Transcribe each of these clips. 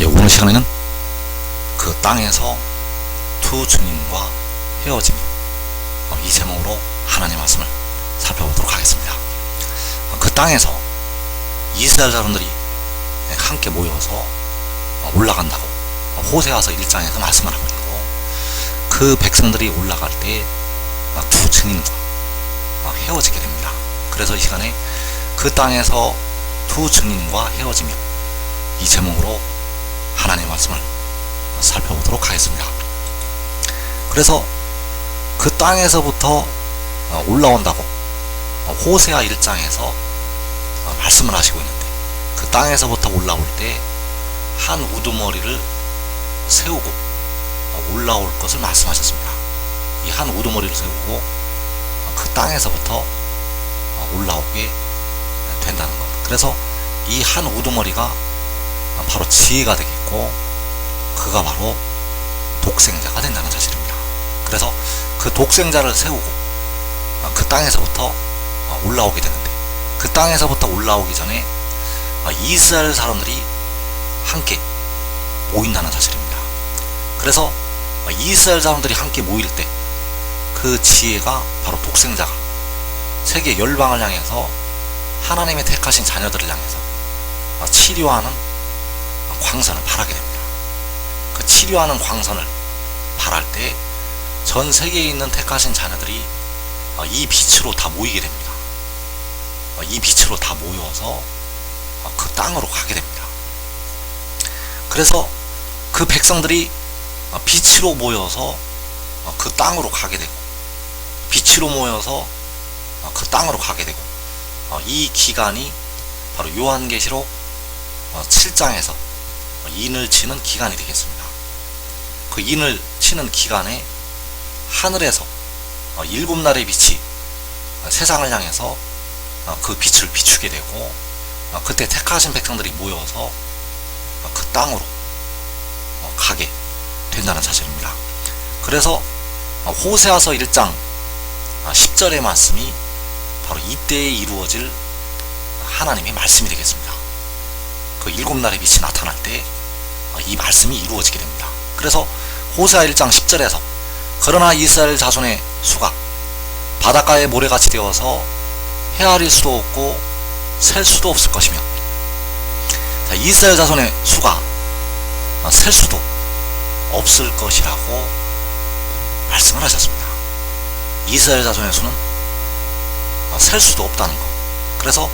예, 오늘 시간에는 그 땅에서 두 주님과 헤어짐 어, 이 제목으로 하나님 말씀을 살펴보도록 하겠습니다. 어, 그 땅에서 이스라엘 사람들이 함께 모여서 어, 올라간다고 어, 호세아서 1장에서 말씀을 하고 있고 그 백성들이 올라갈 때 두 증인과 어, 헤어지게 됩니다. 그래서 이 시간에 그 땅에서 두 증인과 헤어지며 이 제목으로 하나님의 말씀을 살펴보도록 하겠습니다. 그래서 그 땅에서부터 어, 올라온다고 어, 호세아 1장에서 어, 말씀을 하시고 있는데 그 땅에서부터 올라올 때 한 우두머리를 세우고 올라올 것을 말씀하셨습니다. 이 한 우두머리를 세우고 그 땅에서부터 올라오게 된다는 것. 그래서 이 한 우두머리가 바로 지혜가 되 겠고 그가 바로 독생자가 된다는 사실입니다. 그래서 그 독생자를 세우고 그 땅에서부터 올라오게 되는데 그 땅에서부터 올라오기 전에 이스라엘 사람들이 함께 모인다는 사실입니다. 그래서 이스라엘 사람들이 함께 모일 때 그 지혜가 바로 독생자가 세계 열방을 향해서 하나님의 택하신 자녀들을 향해서 치료하는 광선을 발하게 됩니다. 그 치료하는 광선을 발할 때 전 세계에 있는 택하신 자녀들이 이 빛으로 다 모이게 됩니다. 이 빛으로 다 모여서 그 땅으로 가게 됩니다. 그래서 그 백성들이 빛으로 모여서 그 땅으로 가게 되고 빛으로 모여서 그 땅으로 가게 되고 이 기간이 바로 요한계시록 7장에서 인을 치는 기간이 되겠습니다. 그 인을 치는 기간에 하늘에서 일곱 날의 빛이 세상을 향해서 그 빛을 비추게 되고 그때 택하신 백성들이 모여서 그 땅으로 가게 된다는 사실입니다. 그래서 호세아서 1장 10절의 말씀이 바로 이때에 이루어질 하나님의 말씀이 되겠습니다. 그 일곱 날의 빛이 나타날 때 이 말씀이 이루어지게 됩니다. 그래서 호세아 1장 10절에서 그러나 이스라엘 자손의 수가 바닷가의 모래같이 되어서 헤아릴 수도 없고 셀 수도 없을 것이며 자, 이스라엘 자손의 수가 셀 수도 없을 것이라고 말씀을 하셨습니다. 이스라엘 자손의 수는 셀 수도 없다는 것. 그래서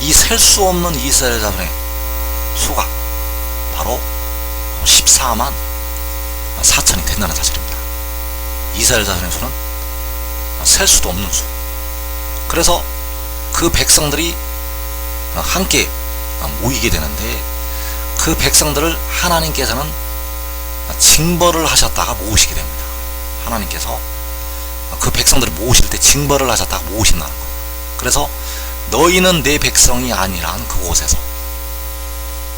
이 셀 수 없는 이스라엘 자손의 수가 바로 14만 4천이 된다는 사실입니다. 이스라엘 자손의 수는 셀 수도 없는 수. 그래서 그 백성들이 함께 모이게 되는데 그 백성들을 하나님께서는 징벌을 하셨다가 모으시게 됩니다. 하나님께서 그 백성들을 모으실 때 징벌을 하셨다가 모으신다는 것. 그래서 너희는 내 백성이 아니란 그곳에서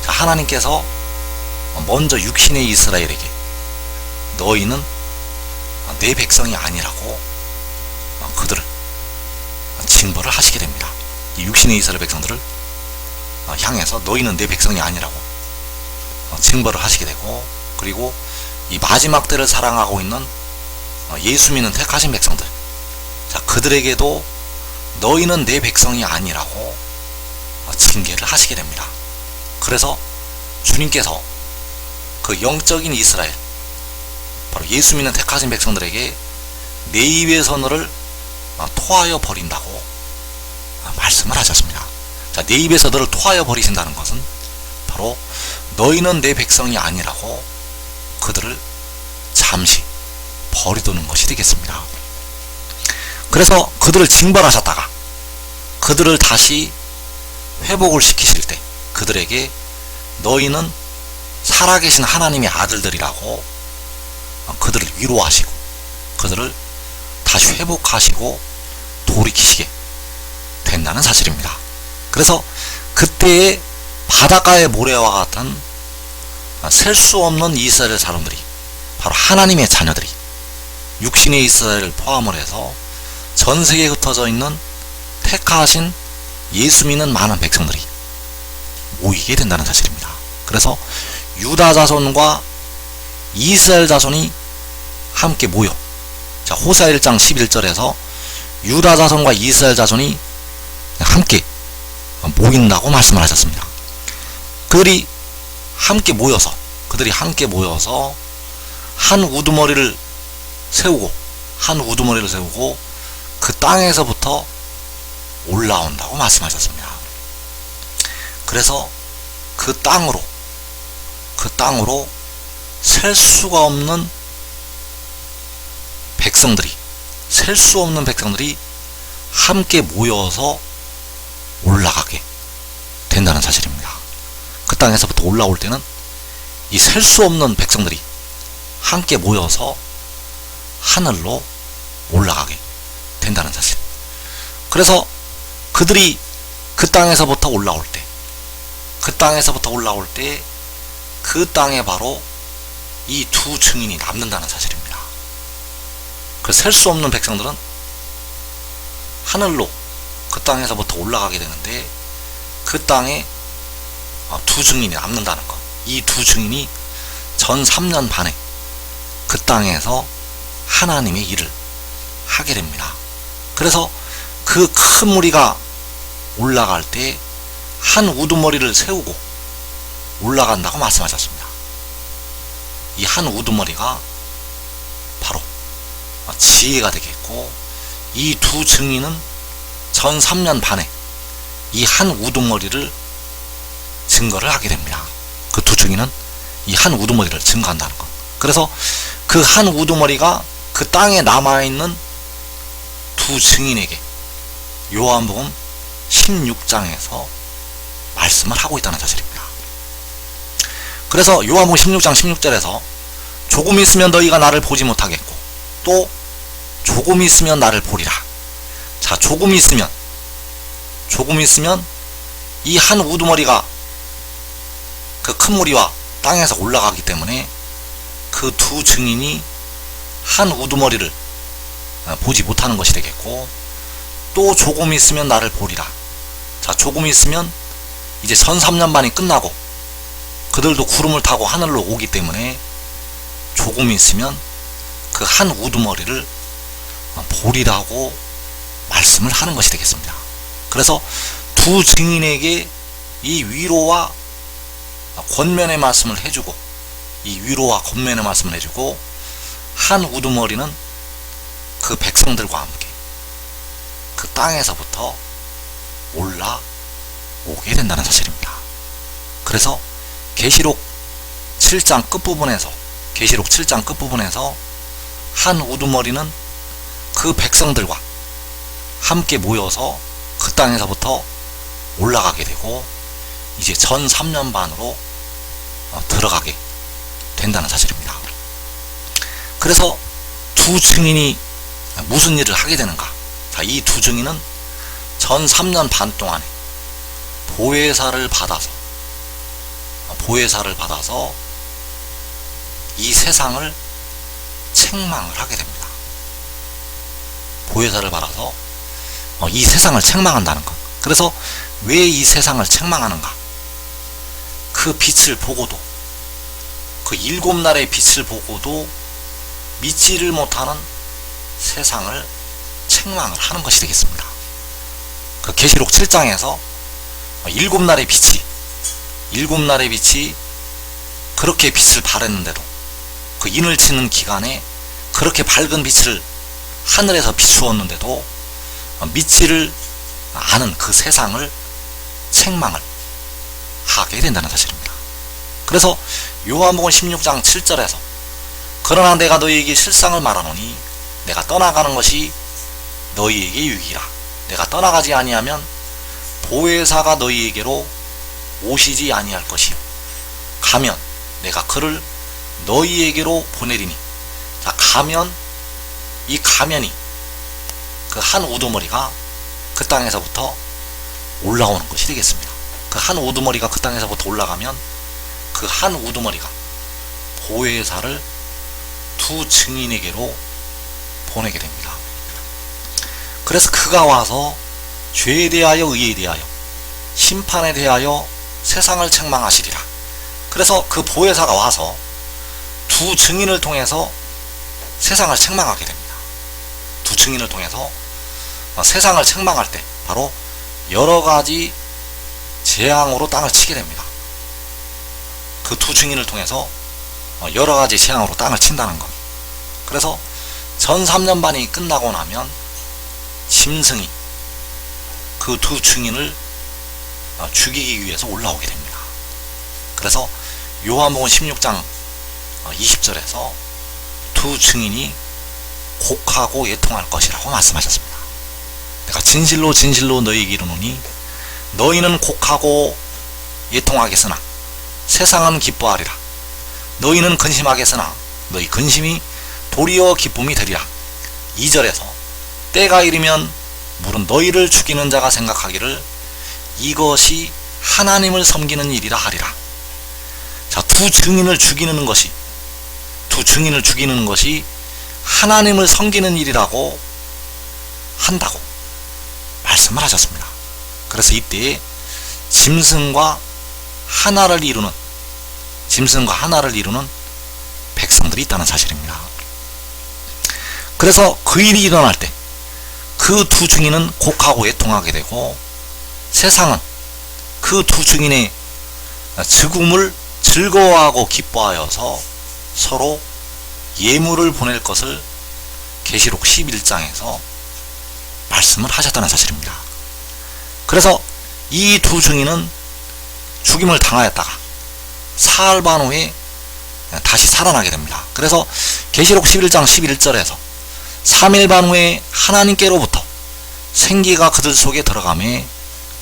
하나님께서 먼저 육신의 이스라엘에게 너희는 내 백성이 아니라고 그들을 징벌을 하시게 됩니다. 이 육신의 이스라엘 백성들을 향해서 너희는 내 백성이 아니라고 징벌을 하시게 되고 그리고 이 마지막 때를 사랑하고 있는 예수 믿는 택하신 백성들 자 그들에게도 너희는 내 백성이 아니라고 징계를 하시게 됩니다. 그래서 주님께서 그 영적인 이스라엘 바로 예수 믿는 택하신 백성들에게 내 입의 선을 토하여 버린다고 말씀을 하셨습니다. 자, 내 입에서 너를 토하여 버리신다는 것은 바로 너희는 내 백성이 아니라고 그들을 잠시 버리도는 것이 되겠습니다. 그래서 그들을 징벌하셨다가 그들을 다시 회복을 시키실 때 그들에게 너희는 살아계신 하나님의 아들들이라고 그들을 위로하시고 그들을 다시 회복하시고 돌이키시게 된다는 사실입니다. 그래서 그때의 바닷가의 모래와 같은 셀 수 없는 이스라엘 사람들이 바로 하나님의 자녀들이 육신의 이스라엘을 포함을 해서 전 세계에 흩어져 있는 택하신 예수 믿는 많은 백성들이 모이게 된다는 사실입니다. 그래서 유다 자손과 이스라엘 자손이 함께 모여 자 호사 1장 11절에서 유다 자손과 이스라엘 자손이 함께 모인다고 말씀을 하셨습니다. 그들이 함께 모여서 그들이 함께 모여서 한 우두머리를 세우고 한 우두머리를 세우고 그 땅에서부터 올라온다고 말씀하셨습니다. 그래서 그 땅으로 그 땅으로 셀 수가 없는 백성들이 셀 수 없는 백성들이 함께 모여서 올라가게 된다는 사실입니다. 그 땅에서부터 올라올 때는 이 셀 수 없는 백성들이 함께 모여서 하늘로 올라가게 된다는 사실. 그래서 그들이 그 땅에서부터 올라올 때, 그 땅에서부터 올라올 때, 그 땅에 바로 이 두 증인이 남는다는 사실입니다. 그 셀 수 없는 백성들은 하늘로 그 땅에서부터 올라가게 되는데, 그 땅에 어, 두 증인이 남는다는 것. 이 두 증인이 전 3년 반에 그 땅에서 하나님의 일을 하게 됩니다. 그래서 그 큰 무리가 올라갈 때 한 우두머리를 세우고 올라간다고 말씀하셨습니다. 이 한 우두머리가 바로 지혜가 되겠고 이 두 증인은 전 3년 반에 이 한 우두머리를 증거를 하게 됩니다. 그 두 증인은 이 한 우두머리를 증거한다는 것. 그래서 그 한 우두머리가 그 땅에 남아있는 두 증인에게 요한복음 16장에서 말씀을 하고 있다는 사실입니다. 그래서 요한복음 16장 16절에서 조금 있으면 너희가 나를 보지 못하겠고 또 조금 있으면 나를 보리라. 자, 조금 있으면 조금 있으면 이 한 우두머리가 그 큰 무리와 땅에서 올라가기 때문에 그 두 증인이 한 우두머리를 보지 못하는 것이 되겠고 또 조금 있으면 나를 보리라. 자, 조금 있으면 이제 전 3년 반이 끝나고 그들도 구름을 타고 하늘로 오기 때문에 조금 있으면 그 한 우두머리를 보리라고 말씀을 하는 것이 되겠습니다. 그래서 두 증인에게 이 위로와 권면의 말씀을 해주고 이 위로와 권면의 말씀을 해주고 한 우두머리는 그 백성들과 함께 그 땅에서부터 올라오게 된다는 사실입니다. 그래서 계시록 7장 끝부분에서 계시록 7장 끝부분에서 한 우두머리는 그 백성들과 함께 모여서 그 땅에서부터 올라가게 되고 이제 전 3년 반으로 어, 들어가게 된다는 사실입니다. 그래서 두 증인이 무슨 일을 하게 되는가? 이 두 증인은 전 3년 반 동안에 보혜사를 받아서 보혜사를 받아서 이 세상을 책망을 하게 됩니다. 보혜사를 받아서 어, 이 세상을 책망한다는 것. 그래서 왜 이 세상을 책망하는가? 그 빛을 보고도 그 일곱 날의 빛을 보고도 믿지를 못하는 세상을 책망을 하는 것이 되겠습니다. 그 계시록 7장에서 일곱 날의 빛이 일곱 날의 빛이 그렇게 빛을 발했는데도 그 인을 치는 기간에 그렇게 밝은 빛을 하늘에서 비추었는데도 믿지를 않은 그 세상을 책망을 하게 된다는 사실입니다. 그래서 요한복음 16장 7절에서 그러나 내가 너희에게 실상을 말하노니 내가 떠나가는 것이 너희에게 유익이라 내가 떠나가지 아니하면 보혜사가 너희에게로 오시지 아니할 것이요 가면 내가 그를 너희에게로 보내리니 자 가면 이 가면이 그 한 우두머리가 그 땅에서부터 올라오는 것이 되겠습니다. 그 한 우두머리가 그 땅에서부터 올라가면 그 한 우두머리가 보혜사를 두 증인에게로 보내게 됩니다. 그래서 그가 와서 죄에 대하여 의에 대하여 심판에 대하여 세상을 책망하시리라. 그 그래서 그 보혜사가 와서 두 증인을 통해서 세상을 책망하게 됩니다. 두 증인을 통해서 어, 세상을 책망할 때 바로 여러 가지 재앙으로 땅을 치게 됩니다. 그 두 증인을 통해서 어, 여러 가지 재앙으로 땅을 친다는 것. 그래서 전 3년 반이 끝나고 나면 짐승이 그 두 증인을 어, 죽이기 위해서 올라오게 됩니다. 그래서 요한복음 16장 20절에서 두 증인이 곡하고 예통할 것이라고 말씀하셨습니다. 내가 진실로 진실로 너희에게 이르노니 너희는 곡하고 예통하겠으나 세상은 기뻐하리라. 너희는 근심하겠으나 너희 근심이 도리어 기쁨이 되리라. 2절에서 때가 이르면 물은 너희를 죽이는 자가 생각하기를 이것이 하나님을 섬기는 일이라 하리라. 자, 두 증인을 죽이는 것이 두 증인을 죽이는 것이 하나님을 섬기는 일이라고 한다고 말씀을 하셨습니다. 그래서 이때에 짐승과 하나를 이루는 짐승과 하나를 이루는 백성들이 있다는 사실입니다. 그래서 그 일이 일어날 때 그 두 증인은 곡하고 애통하게 되고 세상은 그 두 증인의 죽음을 즐거워하고 기뻐하여서 서로 예물을 보낼 것을 계시록 11장에서 말씀을 하셨다는 사실입니다. 그래서 이 두 증인은 죽임을 당하였다가 사흘 반 후에 다시 살아나게 됩니다. 그래서 계시록 11장 11절에서 3일 반 후에 하나님께로부터 생기가 그들 속에 들어가매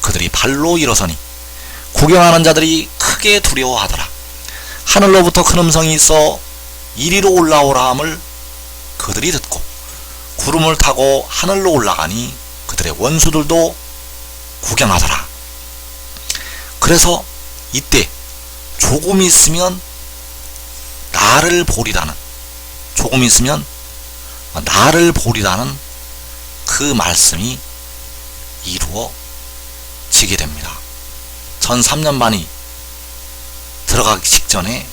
그들이 발로 일어서니 구경하는 자들이 크게 두려워하더라. 하늘로부터 큰 음성이 있어 이리로 올라오라 함을 그들이 듣고 구름을 타고 하늘로 올라가니 그들의 원수들도 구경하더라. 그래서 이때 조금 있으면 나를 보리라는 조금 있으면 나를 보리라는 그 말씀이 이루어 지게 됩니다. 전 3년 반이 들어가기 직전에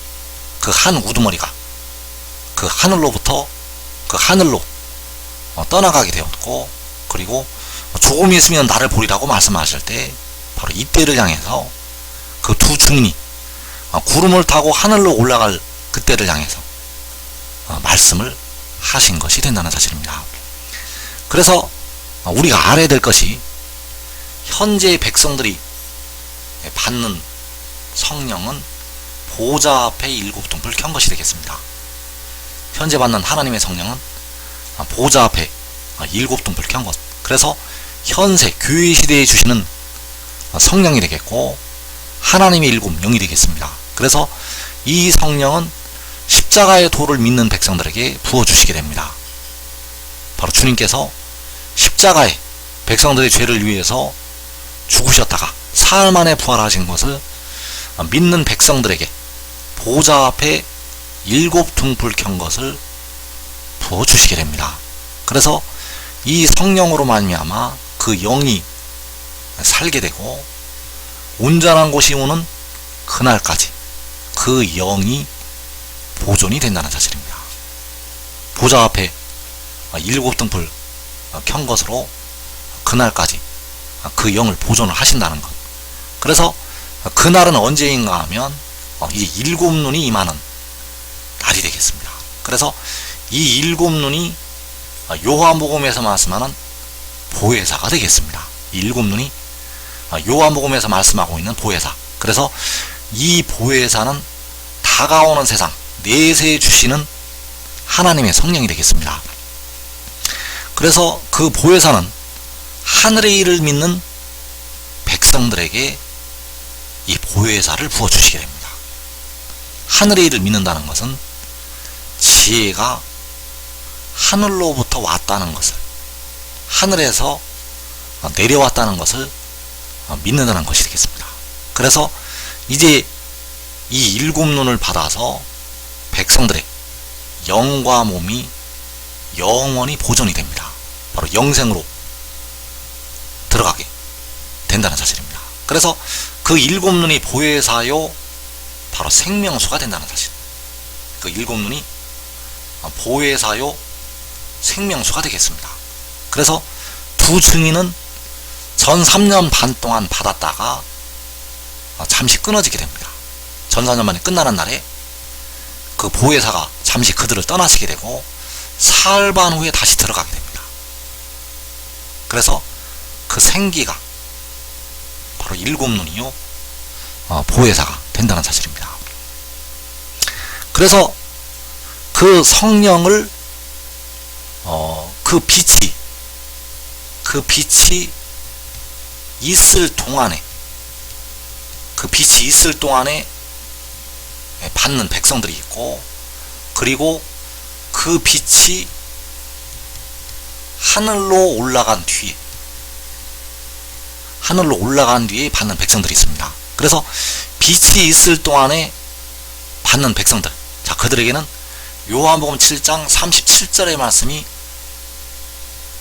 그 한 우두머리가 그 하늘로부터 그 하늘로 어, 떠나가게 되었고 그리고 조금 있으면 나를 보리라고 말씀하실 때 바로 이때를 향해서 그두 증인이 어, 구름을 타고 하늘로 올라갈 그때를 향해서 어, 말씀을 하신 것이 된다는 사실입니다. 그래서 우리가 알아야 될 것이 현재 백성들이 받는 성령은 보좌 앞에 일곱 등불 켠 것이 되겠습니다. 현재 받는 하나님의 성령은 보좌 앞에 일곱 등불 켠 것. 그래서 현세 교회 시대에 주시는 성령이 되겠고 하나님의 일곱 영이 되겠습니다. 그래서 이 성령은 십자가의 도를 믿는 백성들에게 부어 주시게 됩니다. 바로 주님께서 십자가에 백성들의 죄를 위해서 죽으셨다가 사흘 만에 부활하신 것을 믿는 백성들에게 보좌 앞에 일곱 등불 켠 것을 부어 주시게 됩니다. 그래서 이 성령으로 말미암아 그 영이 살게 되고 온전한 곳이 오는 그날까지 그 영이 보존이 된다는 사실입니다. 보좌 앞에 일곱 등불 켠 것으로 그날까지 그 영을 보존을 하신다는 것. 그래서 그날은 언제인가 하면 이 일곱 눈이 임하는 날이 되겠습니다. 그래서 이 일곱 눈이 요한복음에서 말씀하는 보혜사가 되겠습니다. 일곱 눈이 요한복음에서 말씀하고 있는 보혜사. 그래서 이 보혜사는 다가오는 세상 내세에 주시는 하나님의 성령이 되겠습니다. 그래서 그 보혜사는 하늘의 일을 믿는 백성들에게 이 보혜사를 부어주시게 됩니다. 하늘의 일을 믿는다는 것은 지혜가 하늘로부터 왔다는 것을 하늘에서 내려왔다는 것을 믿는다는 것이 되겠습니다. 그래서 이제 이 일곱 눈을 받아서 백성들의 영과 몸이 영원히 보존이 됩니다. 바로 영생으로 들어가게 된다는 사실입니다. 그래서 그 일곱 눈이 보혜사요 바로 생명수가 된다는 사실. 그 일곱 눈이 보혜사요 생명수가 되겠습니다. 그래서 두 증인은 전 3년 반 동안 받았다가 잠시 끊어지게 됩니다. 전 4년 만에 끝나는 날에 그 보혜사가 잠시 그들을 떠나시게 되고 사흘 반 후에 다시 들어가게 됩니다. 그래서 그 생기가 바로 일곱 눈이요 어, 보혜사가 된다는 사실입니다. 그래서 그 성령을 어, 그 빛이 그 빛이 있을 동안에 그 빛이 있을 동안에 받는 백성들이 있고 그리고 그 빛이 하늘로 올라간 뒤에 하늘로 올라간 뒤에 받는 백성들이 있습니다. 그래서 빛이 있을 동안에 받는 백성들 자 그들에게는 요한복음 7장 37절의 말씀이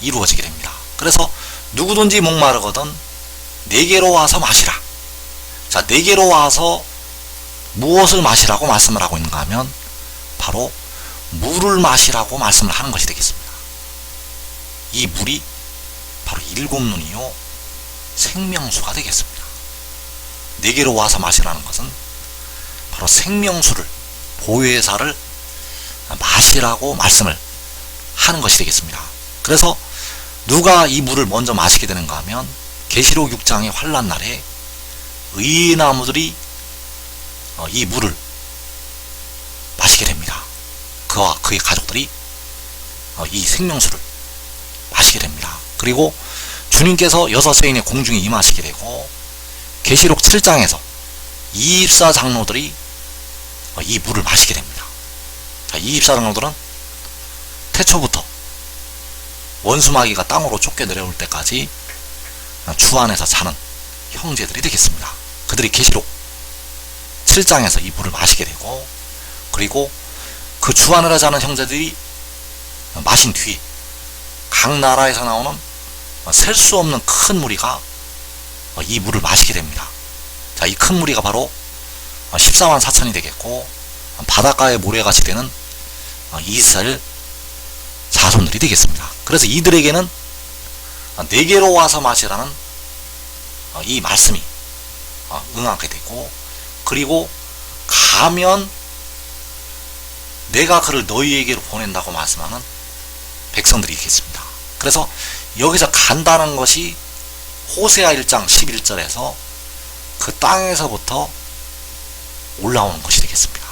이루어지게 됩니다. 그래서 누구든지 목마르거든 내게로 와서 마시라. 자 내게로 와서 무엇을 마시라고 말씀을 하고 있는가 하면 바로 물을 마시라고 말씀을 하는 것이 되겠습니다. 이 물이 바로 일곱 눈이요 생명수가 되겠습니다. 내게로 와서 마시라는 것은 바로 생명수를 보혜사를 마시라고 말씀을 하는 것이 되겠습니다. 그래서 누가 이 물을 먼저 마시게 되는가 하면 계시록 6장의 환란 날에 의나무들이 어, 이 물을 마시게 됩니다. 그와 그의 가족들이 어, 이 생명수를 마시게 됩니다. 그리고 주님께서 여섯 세인의 공중에 임하시게 되고 계시록 7장에서 24 장로들이 어, 이 물을 마시게 됩니다. 자, 24 장로들은 태초부터 원수마귀가 땅으로 쫓겨 내려올 때까지 주 안에서 사는 형제들이 되겠습니다. 그들이 계시록 7장에서 이 물을 마시게 되고 그리고 그 주 안에 사는 형제들이 마신 뒤 각 나라에서 나오는 셀 수 없는 큰 무리가 이 물을 마시게 됩니다. 자, 이 큰 무리가 바로 14만 4천이 되겠고 바닷가의 모래같이 되는 이스라엘 자손들이 되겠습니다. 그래서 이들에게는 네 개로 와서 마시라는 이 말씀이 응하게 되고 그리고 가면 내가 그를 너희에게로 보낸다고 말씀하는 백성들이 있겠습니다. 그래서 여기서 간다는 것이 호세아 1장 11절에서 그 땅에서부터 올라오는 것이 되겠습니다.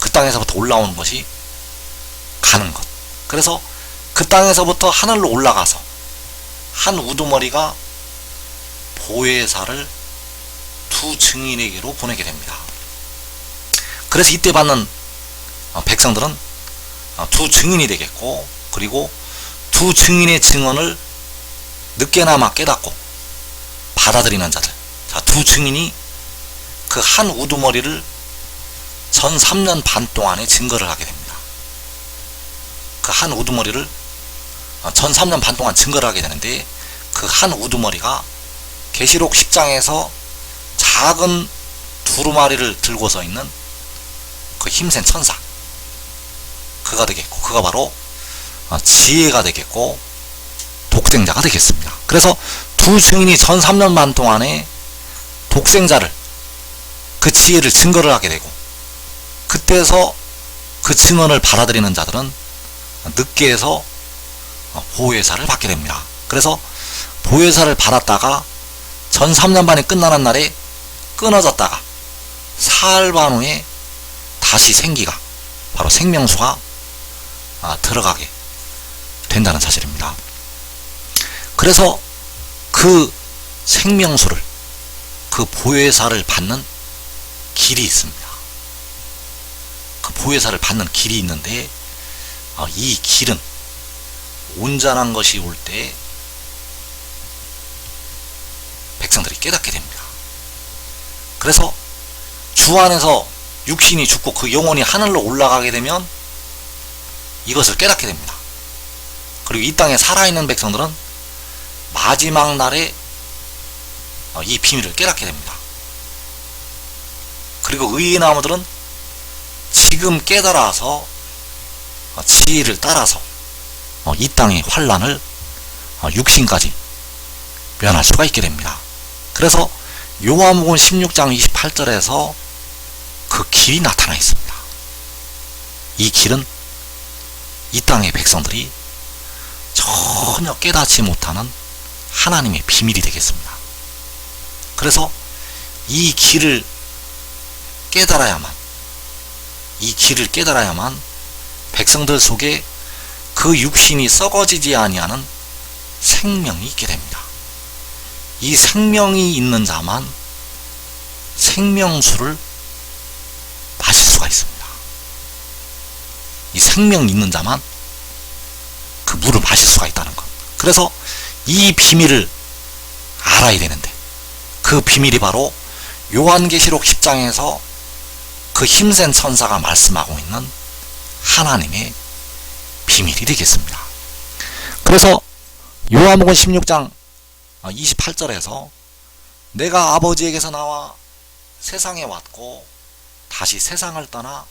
그 땅에서부터 올라오는 것이 가는 것. 그래서 그 땅에서부터 하늘로 올라가서 한 우두머리가 보혜사를 두 증인에게로 보내게 됩니다. 그래서 이때 받는 백성들은 두 증인이 되겠고 그리고 두 증인의 증언을 늦게나마 깨닫고 받아들이는 자들 자, 두 증인이 그 한 우두머리를 전 3년 반 동안에 증거를 하게 됩니다. 그 한 우두머리를 전 3년 반 동안 증거를 하게 되는데 그 한 우두머리가 계시록 10장에서 작은 두루마리를 들고서 있는 그 힘센 천사 그가 되겠고 그가 바로 지혜가 되겠고 독생자가 되겠습니다. 그래서 두 증인이 전 3년 반 동안에 독생자를 그 지혜를 증거를 하게 되고 그때서 그 증언을 받아들이는 자들은 늦게 해서 보혜사를 받게 됩니다. 그래서 보혜사를 받았다가 전 3년 반이 끝나는 날에 끊어졌다가 사흘 반 후에 다시 생기가 바로 생명수가 들어가게 된다는 사실입니다. 그래서 그 생명수를 그 보혜사를 받는 길이 있습니다. 그 보혜사를 받는 길이 있는데 이 길은 온전한 것이 올 때 백성들이 깨닫게 됩니다. 그래서 주 안에서 육신이 죽고 그 영혼이 하늘로 올라가게 되면 이것을 깨닫게 됩니다. 그리고 이 땅에 살아있는 백성들은 마지막 날에 이 비밀을 깨닫게 됩니다. 그리고 의의 나무들은 지금 깨달아서 어, 지혜를 따라서 어, 이 땅의 환란을 어, 육신까지 면할 수가 있게 됩니다. 그래서 요한복음 16장 28절에서 그 길이 나타나 있습니다. 이 길은 이 땅의 백성들이 전혀 깨닫지 못하는 하나님의 비밀이 되겠습니다. 그래서 이 길을 깨달아야만 이 길을 깨달아야만 백성들 속에 그 육신이 썩어지지 아니하는 생명이 있게 됩니다. 이 생명이 있는 자만 생명수를 마실 수가 있습니다. 이 생명 있는 자만 그 물을 마실 수가 있다는 것. 그래서 이 비밀을 알아야 되는데 그 비밀이 바로 요한계시록 10장에서 그 힘센 천사가 말씀하고 있는 하나님의 비밀이 되겠습니다. 그래서 요한복음 16장 28절에서 내가 아버지에게서 나와 세상에 왔고 다시 세상을 떠나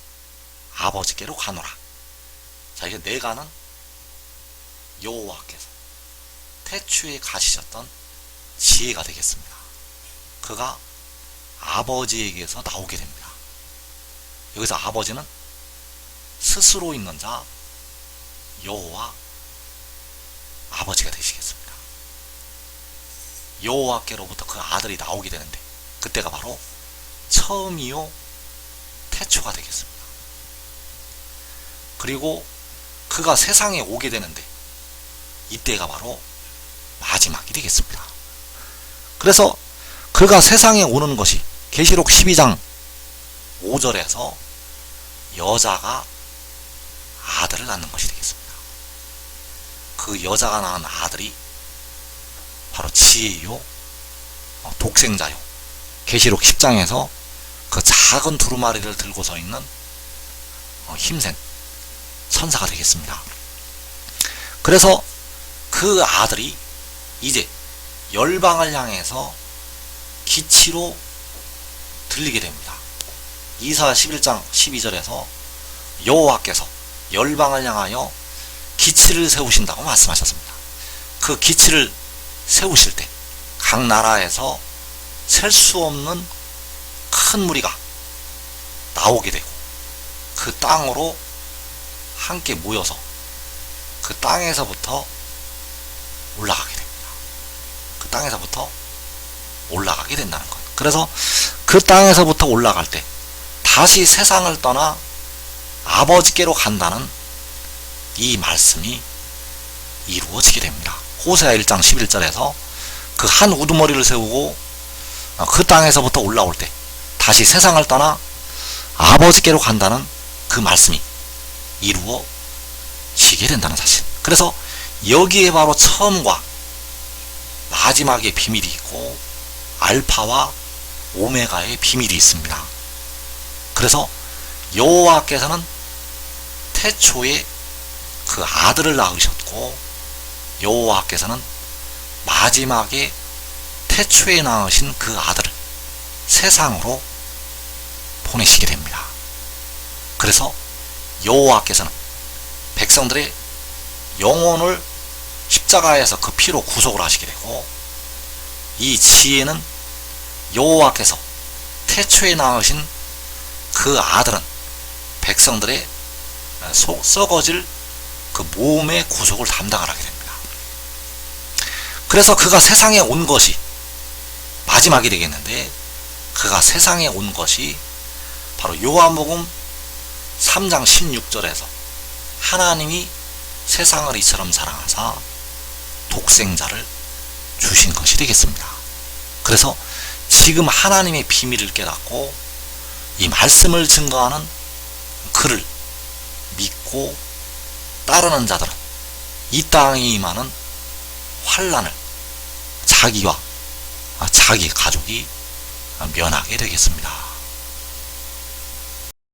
아버지께로 가노라. 자, 이게 내가는 여호와께서 태초에 가지셨던 지혜가 되겠습니다. 그가 아버지에게서 나오게 됩니다. 여기서 아버지는 스스로 있는 자 여호와 아버지가 되시겠습니다. 여호와께로부터 그 아들이 나오게 되는데 그때가 바로 처음이요 태초가 되겠습니다. 그리고 그가 세상에 오게 되는데 이때가 바로 마지막이 되겠습니다. 그래서 그가 세상에 오는 것이 계시록 12장 5절에서 여자가 아들을 낳는 것이 되겠습니다. 그 여자가 낳은 아들이 바로 지혜요, 어, 독생자요. 계시록 10장에서 그 작은 두루마리를 들고 서 있는 어, 힘센 천사가 되겠습니다. 그래서 그 아들이 이제 열방을 향해서 기치로 들리게 됩니다. 이사 11장 12절에서 여호와께서 열방을 향하여 기치를 세우신다고 말씀하셨습니다. 그 기치를 세우실 때 각 나라에서 셀 수 없는 큰 무리가 나오게 되고 그 땅으로 함께 모여서 그 땅에서부터 올라가게 됩니다. 그 땅에서부터 올라가게 된다는 것. 그래서 그 땅에서부터 올라갈 때 다시 세상을 떠나 아버지께로 간다는 이 말씀이 이루어지게 됩니다. 호세아 1장 11절에서 그 한 우두머리를 세우고 그 땅에서부터 올라올 때 다시 세상을 떠나 아버지께로 간다는 그 말씀이 이루어지게 된다는 사실. 그래서 여기에 바로 처음과 마지막의 비밀이 있고 알파와 오메가의 비밀이 있습니다. 그래서 여호와께서는 태초에 그 아들을 낳으셨고 여호와께서는 마지막에 태초에 낳으신 그 아들을 세상으로 보내시게 됩니다. 그래서 여호와께서는 백성들의 영혼을 십자가에서 그 피로 구속을 하시게 되고 이 지혜는 여호와께서 태초에 낳으신 그 아들은 백성들의 속 썩어질 그 몸의 구속을 담당을 하게 됩니다. 그래서 그가 세상에 온 것이 마지막이 되겠는데 그가 세상에 온 것이 바로 요한복음 3장 16절에서 하나님이 세상을 이처럼 사랑하사 독생자를 주신 것이 되겠습니다. 그래서 지금 하나님의 비밀을 깨닫고 이 말씀을 증거하는 그를 믿고 따르는 자들은 이 땅에 임하는 환란을 자기와 자기 가족이 면하게 되겠습니다.